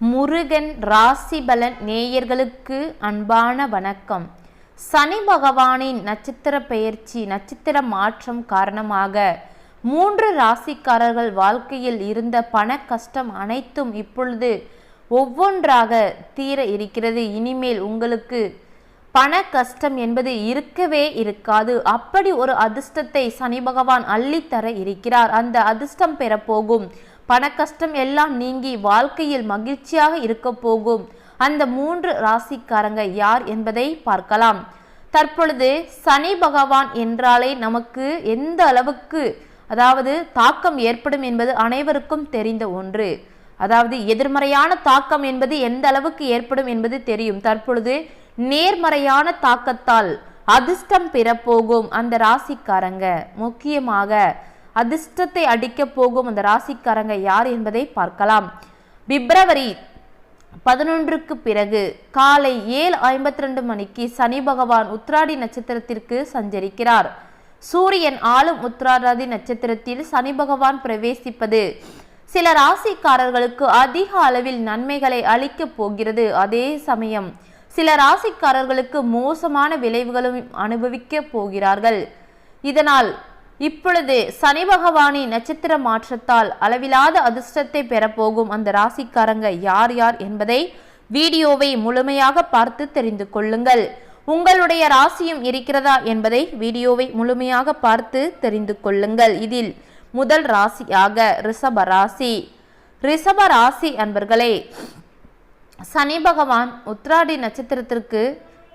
முருகன் ராசிபலன் நேயர்களுக்கு அன்பான வணக்கம். சனி பகவானின் நட்சத்திர பெயர்ச்சி நட்சத்திர மாற்றம் காரணமாக மூன்று ராசிக்காரர்கள் வாழ்க்கையில் இருந்த பண கஷ்டம் அனைத்தும் இப்பொழுது ஒவ்வொன்றாக தீர இருக்கிறது. இனிமேல் உங்களுக்கு பண கஷ்டம் என்பது இருக்கவே இருக்காது. அப்படி ஒரு அதிர்ஷ்டத்தை சனி பகவான் அள்ளித்தர இருக்கிறார். அந்த அதிர்ஷ்டம் பெறப்போகும். போகும் கஷ்டம் எல்லாம் நீங்கி வாழ்க்கையில் மகிழ்ச்சியாக இருக்க போகும். அந்த மூன்று ராசிக்காரங்க யார் என்பதை பார்க்கலாம். தற்பொழுது சனி பகவான் என்றாலே நமக்கு எந்த அளவுக்கு அதாவது தாக்கம் ஏற்படும் என்பது அனைவருக்கும் தெரிந்த ஒன்று. அதாவது எதிர்மறையான தாக்கம் என்பது எந்த அளவுக்கு ஏற்படும் என்பது தெரியும். தற்பொழுது நேர்மறையான தாக்கத்தால் அதிர்ஷ்டம் பெறப்போகும் அந்த ராசிக்காரங்க. முக்கியமாக அதிர்ஷ்டத்தை அடிக்க போகும் அந்த ராசிக்காரங்க யார் என்பதை பார்க்கலாம். பிப்ரவரி பதினொன்றுக்கு பிறகு காலை ஏழு ஐம்பத்தி ரெண்டு மணிக்கு சனி பகவான் உத்ராடி நட்சத்திரத்திற்கு சஞ்சரிக்கிறார். சூரியன் ஆளும் உத்ராடாதி நட்சத்திரத்தில் சனி பகவான் பிரவேசிப்பது சில ராசிக்காரர்களுக்கு அதிக அளவில் நன்மைகளை அளிக்கப் போகிறது. அதே சமயம் சில ராசிக்காரர்களுக்கு மோசமான விளைவுகளும் அனுபவிக்க போகிறார்கள். இதனால் இப்பொழுது சனி பகவானின் நட்சத்திர மாற்றத்தால் அளவிலாத அதிர்ஷ்டத்தை பெறப்போகும் அந்த ராசிக்காரங்க யார் யார் என்பதை வீடியோவை முழுமையாக பார்த்து தெரிந்து கொள்ளுங்கள். உங்களுடைய ராசியும் இருக்கிறதா என்பதை வீடியோவை முழுமையாக பார்த்து தெரிந்து கொள்ளுங்கள். இதில் முதல் ராசியாக ரிஷப ராசி. ரிஷப ராசி அன்பர்களே சனி பகவான் உத்ராடி நட்சத்திரத்திற்கு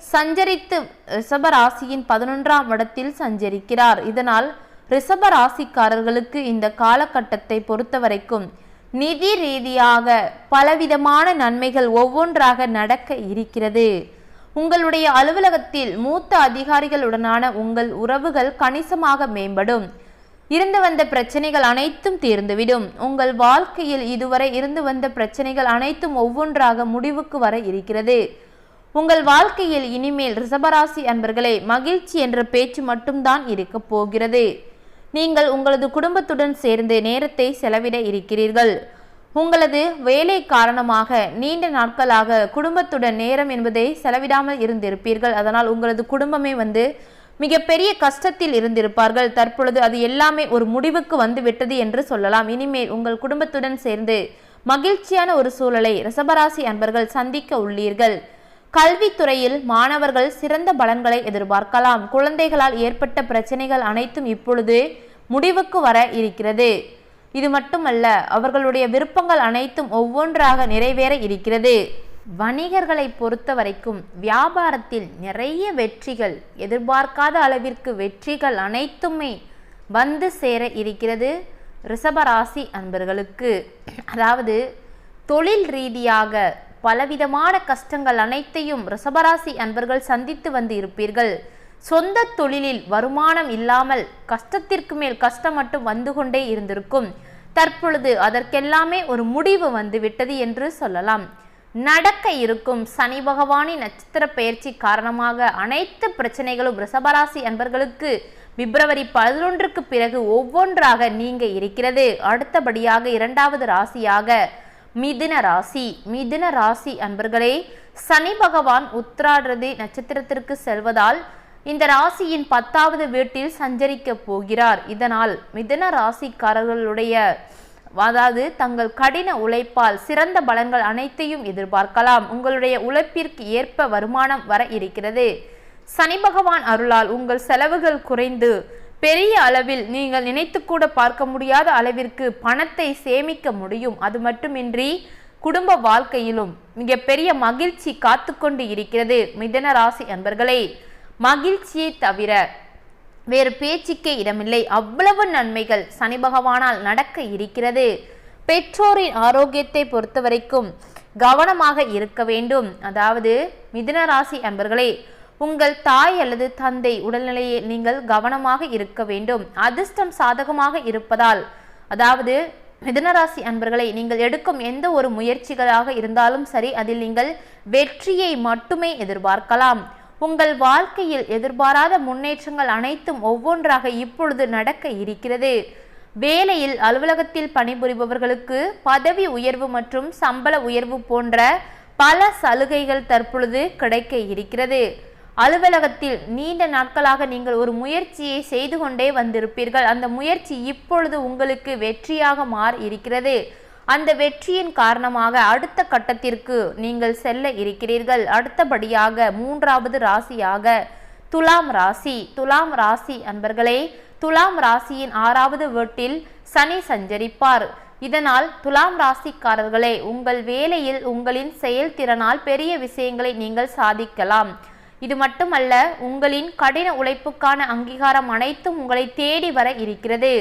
சஞ்சரித்து ரிஷப ராசியின் பதினொன்றாம் இடத்தில் சஞ்சரிக்கிறார். இதனால் ரிஷப ராசிக்காரர்களுக்கு இந்த காலகட்டத்தை பொறுத்தவரைக்கும் நிதி ரீதியாக பலவிதமான நன்மைகள் ஒவ்வொன்றாக நடக்க இருக்கிறது. உங்களுடைய அலுவலகத்தில் மூத்த அதிகாரிகளுடனான உங்கள் உறவுகள் கணிசமாக மேம்படும். இருந்து வந்த பிரச்சனைகள் அனைத்தும் தீர்ந்துவிடும். உங்கள் வாழ்க்கையில் இதுவரை இருந்து வந்த பிரச்சனைகள் அனைத்தும் ஒவ்வொன்றாக முடிவுக்கு வர இருக்கிறது. உங்கள் வாழ்க்கையில் இனிமேல் ரிஷபராசி அன்பர்களே மகிழ்ச்சி என்ற பேச்சு மட்டும்தான் இருக்கப் போகிறது. நீங்கள் உங்களது குடும்பத்துடன் சேர்ந்து நேரத்தை செலவிட இருக்கிறீர்கள். உங்களது வேலை காரணமாக நீண்ட நாட்களாக குடும்பத்துடன் நேரம் என்பதை செலவிடாமல் இருந்திருப்பீர்கள். அதனால் உங்களது குடும்பமே வந்து மிகப்பெரிய கஷ்டத்தில் இருந்திருப்பார்கள். தற்பொழுது அது எல்லாமே ஒரு முடிவுக்கு வந்து விட்டது என்று சொல்லலாம். இனிமேல் உங்கள் குடும்பத்துடன் சேர்ந்து மகிழ்ச்சியான ஒரு சூழலை ரிசபராசி அன்பர்கள் சந்திக்க உள்ளீர்கள். கல்வித்துறையில் மாணவர்கள் சிறந்த பலன்களை எதிர்பார்க்கலாம். குழந்தைகளால் ஏற்பட்ட பிரச்சனைகள் அனைத்தும் இப்பொழுது முடிவுக்கு வர இருக்கிறது. இது மட்டுமல்ல அவர்களுடைய விருப்பங்கள் அனைத்தும் ஒவ்வொன்றாக நிறைவேற இருக்கிறது. வணிகர்களை பொறுத்த வரைக்கும் வியாபாரத்தில் நிறைய வெற்றிகள் எதிர்பார்க்காத அளவிற்கு வெற்றிகள் அனைத்துமே வந்து சேர இருக்கிறது ரிஷபராசி அன்பர்களுக்கு. அதாவது தொழில் ரீதியாக பலவிதமான கஷ்டங்கள் அனைத்தையும் ரிஷபராசி அன்பர்கள் சந்தித்து வந்து இருப்பீர்கள் சொந்த தொழிலில் வருமானம் இல்லாமல் கஷ்டத்திற்கு மேல் கஷ்டம் மட்டும் வந்து கொண்டே இருந்திருக்கும். தற்பொழுது அதற்கெல்லாமே ஒரு முடிவு வந்து விட்டது என்று சொல்லலாம். நடக்க இருக்கும் சனி பகவானின் நட்சத்திர பயிற்சி காரணமாக அனைத்து பிரச்சனைகளும் ரிஷபராசி அன்பர்களுக்கு பிப்ரவரி பதினொன்றுக்கு பிறகு ஒவ்வொன்றாக நீங்க இருக்கிறது. அடுத்தபடியாக இரண்டாவது ராசியாக மிதுன ராசி. மிதுன ராசி அன்பர்களே சனி பகவான் உத்ராடுறது நட்சத்திரத்திற்கு செல்வதால் இந்த ராசியின் பத்தாவது வீட்டில் சஞ்சரிக்க போகிறார். இதனால் மிதுன ராசிக்காரர்களுடைய அதாவது தங்கள் கடின உழைப்பால் சிறந்த பலன்கள் அனைத்தையும் எதிர்பார்க்கலாம். உங்களுடைய உழைப்பிற்கு ஏற்ப வருமானம் வர இருக்கிறது. சனி பகவான் அருளால் உங்கள் செலவுகள் குறைந்து பெரிய அளவில் நீங்கள் நினைத்து கூட பார்க்க முடியாத அளவிற்கு பணத்தை சேமிக்க முடியும். அது மட்டுமின்றி குடும்ப வாழ்க்கையிலும் மிகப்பெரிய மகிழ்ச்சி காத்து கொண்டு இருக்கிறது மிதன ராசி அன்பர்களே. மகிழ்ச்சியை தவிர வேறு பேச்சுக்கே இடமில்லை. அவ்வளவு நன்மைகள் சனி பகவானால் நடக்க இருக்கிறது. பெற்றோரின் ஆரோக்கியத்தை பொறுத்தவரைக்கும் கவனமாக இருக்க வேண்டும். அதாவது மிதன ராசி அன்பர்களே உங்கள் தாய் அல்லது தந்தை உடல்நிலையை நீங்கள் கவனமாக இருக்க வேண்டும். அதிர்ஷ்டம் சாதகமாக இருப்பதால் அதாவது மிதனராசி அன்பர்களை நீங்கள் எடுக்கும் எந்த ஒரு முயற்சிகளாக இருந்தாலும் சரி அதில் நீங்கள் வெற்றியை மட்டுமே எதிர்பார்க்கலாம். உங்கள் வாழ்க்கையில் எதிர்பாராத முன்னேற்றங்கள் அனைத்தும் ஒவ்வொன்றாக இப்பொழுது நடக்க இருக்கிறது. வேலையில் அலுவலகத்தில் பணிபுரிபவர்களுக்கு பதவி உயர்வு மற்றும் சம்பள உயர்வு போன்ற பல சலுகைகள் தற்பொழுது கிடைக்க இருக்கிறது. அலுவலகத்தில் நீண்ட நாட்களாக நீங்கள் ஒரு முயற்சியை செய்து கொண்டே வந்திருப்பீர்கள். அந்த முயற்சி இப்பொழுது உங்களுக்கு வெற்றியாக மாறி இருக்கிறது. அந்த வெற்றியின் காரணமாக அடுத்த கட்டத்திற்கு நீங்கள் செல்ல இருக்கிறீர்கள். அடுத்தபடியாக மூன்றாவது ராசியாக துலாம் ராசி. துலாம் ராசி அன்பர்களே துலாம் ராசியின் ஆறாவது வீட்டில் சனி சஞ்சரிப்பார். இதனால் துலாம் ராசிக்காரர்களே உங்கள் வேலையில் உங்களின் செயல்திறனால் பெரிய விஷயங்களை நீங்கள் சாதிக்கலாம். இது மட்டுமல்ல உங்களின் கடின உழைப்புக்கான அங்கீகாரம் அனைத்தும் உங்களை தேடி வர இருக்கிறது.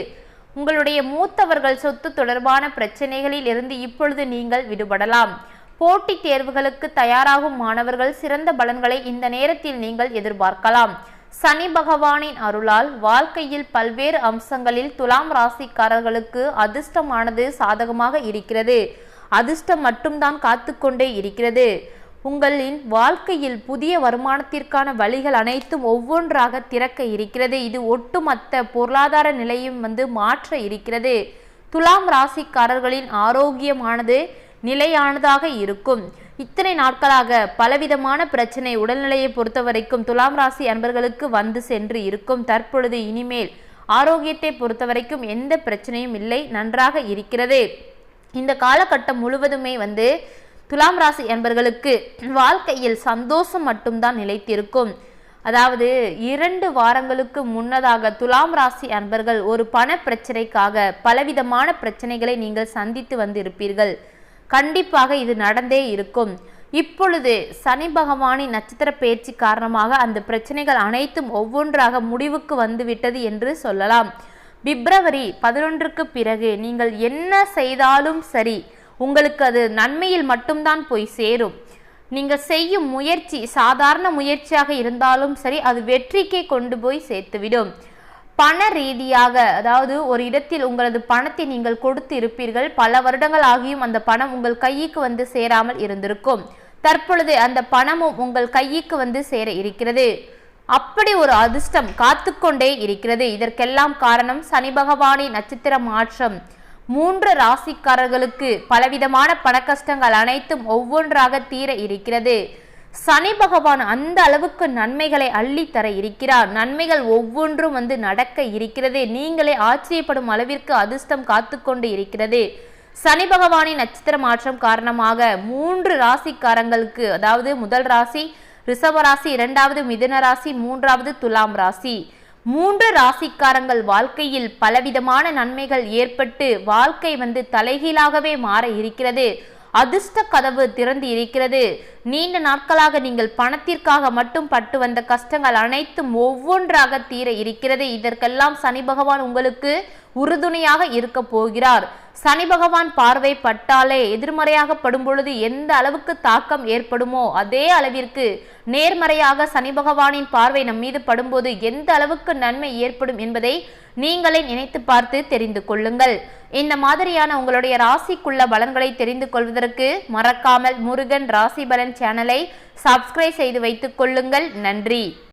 உங்களுடைய மூத்தவர்கள் சொத்து தொடர்பான பிரச்சனைகளில் இருந்து இப்பொழுது நீங்கள் விடுபடலாம். போட்டித் தேர்வுகளுக்கு தயாராகும் மாணவர்கள் சிறந்த பலன்களை இந்த நேரத்தில் நீங்கள் எதிர்பார்க்கலாம். சனி பகவானின் அருளால் வாழ்க்கையில் பல்வேறு அம்சங்களில் துலாம் ராசிக்காரர்களுக்கு அதிர்ஷ்டமானது சாதகமாக இருக்கிறது. அதிர்ஷ்டம் மட்டும்தான் காத்து கொண்டே இருக்கிறது. உங்களின் வாழ்க்கையில் புதிய வருமானத்திற்கான வழிகள் அனைத்தும் ஒவ்வொன்றாக திறக்க இருக்கிறது. இது ஒட்டுமொத்த பொருளாதார நிலையும் வந்து மாற்ற இருக்கிறது. துலாம் ராசிக்காரர்களின் ஆரோக்கியமானது நிலையானதாக இருக்கும். இத்தனை நாட்களாக பலவிதமான பிரச்சனை உடல்நிலையை பொறுத்த வரைக்கும் துலாம் ராசி அன்பர்களுக்கு வந்து சென்று இருக்கும். தற்பொழுது இனிமேல் ஆரோக்கியத்தை பொறுத்த வரைக்கும் எந்த பிரச்சனையும் இல்லை நன்றாக இருக்கிறது. இந்த காலகட்டம் முழுவதுமே வந்து துலாம் ராசி என்பர்களுக்கு வாழ்க்கையில் சந்தோஷம் மட்டும்தான் நிலைத்திருக்கும். அதாவது இரண்டு வாரங்களுக்கு முன்னதாக துலாம் ராசி அன்பர்கள் ஒரு பண பிரச்சனைக்காக பலவிதமான பிரச்சனைகளை நீங்கள் சந்தித்து வந்திருப்பீர்கள். கண்டிப்பாக இது நடந்தே இருக்கும். இப்பொழுது சனி பகவானின் நட்சத்திர பயிற்சி காரணமாக அந்த பிரச்சனைகள் அனைத்தும் ஒவ்வொன்றாக முடிவுக்கு வந்துவிட்டது என்று சொல்லலாம். பிப்ரவரி பதினொன்றுக்கு பிறகு நீங்கள் என்ன செய்தாலும் சரி உங்களுக்கு அது நன்மையில் மட்டும்தான் போய் சேரும். நீங்கள் செய்யும் முயற்சி சாதாரண முயற்சியாக இருந்தாலும் சரி அது வெற்றிக்கே கொண்டு போய் சேர்த்துவிடும். பண ரீதியாக அதாவது ஒரு இடத்தில் உங்களது பணத்தை நீங்கள் கொடுத்து இருப்பீர்கள் பல வருடங்கள் ஆகியும் அந்த பணம் உங்கள் கைக்கு வந்து சேராமல் இருந்திருக்கும். தற்பொழுது அந்த பணமும் உங்கள் கைக்கு வந்து சேர இருக்கிறது. அப்படி ஒரு அதிர்ஷ்டம் காத்துக்கொண்டே இருக்கிறது. இதற்கெல்லாம் காரணம் சனி பகவானின் நட்சத்திர மாற்றம். மூன்று ராசிக்காரர்களுக்கு பலவிதமான பணக்கஷ்டங்கள் அனைத்தும் ஒவ்வொன்றாக தீர இருக்கிறது. சனி பகவான் அந்த அளவுக்கு நன்மைகளை அள்ளி தர இருக்கிறார். நன்மைகள் ஒவ்வொன்றும் வந்து நடக்க இருக்கிறது. நீங்களே ஆச்சரியப்படும் அளவிற்கு அதிர்ஷ்டம் காத்து கொண்டு இருக்கிறது. சனி பகவானின் நட்சத்திர மாற்றம் காரணமாக மூன்று ராசிக்காரங்களுக்கு அதாவது முதல் ராசி ரிஷப ராசி இரண்டாவது மிதுன ராசி மூன்றாவது துலாம் ராசி. மூன்று ராசிக்காரங்கள் வாழ்க்கையில் பலவிதமான நன்மைகள் ஏற்பட்டு வாழ்க்கை வந்து தலைகீழாகவே மாற இருக்கிறது. அதிர்ஷ்ட கதவு திறந்து இருக்கிறது. நீண்ட நாட்களாக நீங்கள் பணத்திற்காக மட்டும் பட்டு வந்த கஷ்டங்கள் அனைத்தும் ஒவ்வொன்றாக தீர இருக்கிறது. இதற்கெல்லாம் சனி பகவான் உங்களுக்கு உறுதுணையாக இருக்க போகிறார். சனி பகவான் பார்வை பட்டாலே எதிர்மறையாக படும் பொழுது எந்த அளவுக்கு தாக்கம் ஏற்படுமோ அதே அளவிற்கு நேர்மறையாக சனி பகவானின் பார்வை நம் மீது படும்போது எந்த அளவுக்கு நன்மை ஏற்படும் என்பதை நீங்களே நினைத்து பார்த்து தெரிந்து கொள்ளுங்கள். இந்த மாதிரியான உங்களுடைய ராசிக்குள்ள பலன்களை தெரிந்து கொள்வதற்கு மறக்காமல் முருகன் ராசி பலன் சேனலை சப்ஸ்கிரைப் செய்து வைத்துக் கொள்ளுங்கள். நன்றி.